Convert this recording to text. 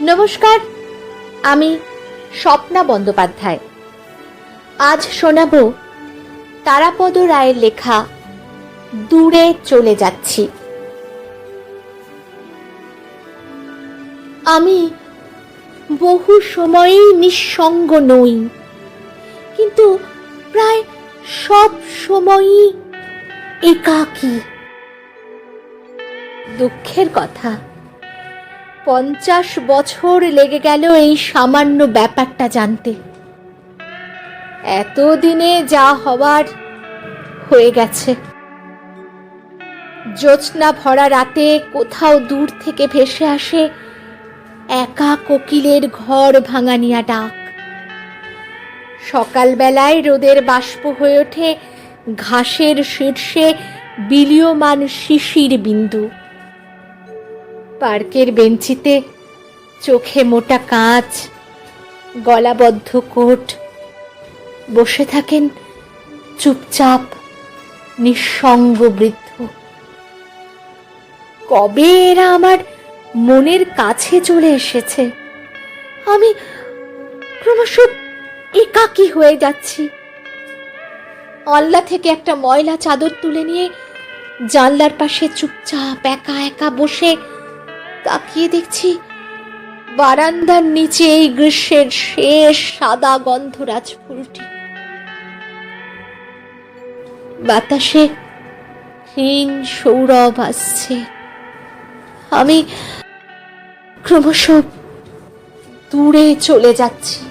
নমস্কার, আমি স্বপ্না বন্দ্যোপাধ্যায়। আজ শোনাব তারাপদ রায়ের লেখা, দূরে চলে যাচ্ছি। আমি বহু সময়ই নিঃসঙ্গ নই, কিন্তু প্রায় সব সময়ই একাকী। দুঃখের কথা পঞ্চাশ বছর লেগে গেল এই সামান্য ব্যাপারটা জানতে। এতদিনে যা হবার হয়ে গেছে। জ্যোৎস্না ভরা রাতে কোথাও দূর থেকে ভেসে আসে একা কোকিলের ঘর ভাঙানিয়া ডাক। সকালবেলায় রোদের বাষ্প হয়ে ওঠে ঘাসের শীর্ষে বিলীয়মান শিশির বিন্দু। পার্কের বেঞ্চিতে চোখে মোটা কাঁচ, গলাবদ্ধ কোট, বসে থাকেন চুপচাপ, নিঃসঙ্গ বৃদ্ধ। কবে এরা আমার মনের কাছে চলে এসেছে? আমি ক্রমশ একাকী হয়ে যাচ্ছি। আল্লা থেকে একটা ময়লা চাদর তুলে নিয়ে জানলার পাশে চুপচাপ একা একা বসে তাকিয়ে দেখছি বারান্দার নিচে এই গ্রীষ্মের শেষ সাদা গন্ধরাজ ফুলটি। বাতাসে ক্ষীণ সৌরভ আসছে। আমি ক্রমশ দূরে চলে যাচ্ছি।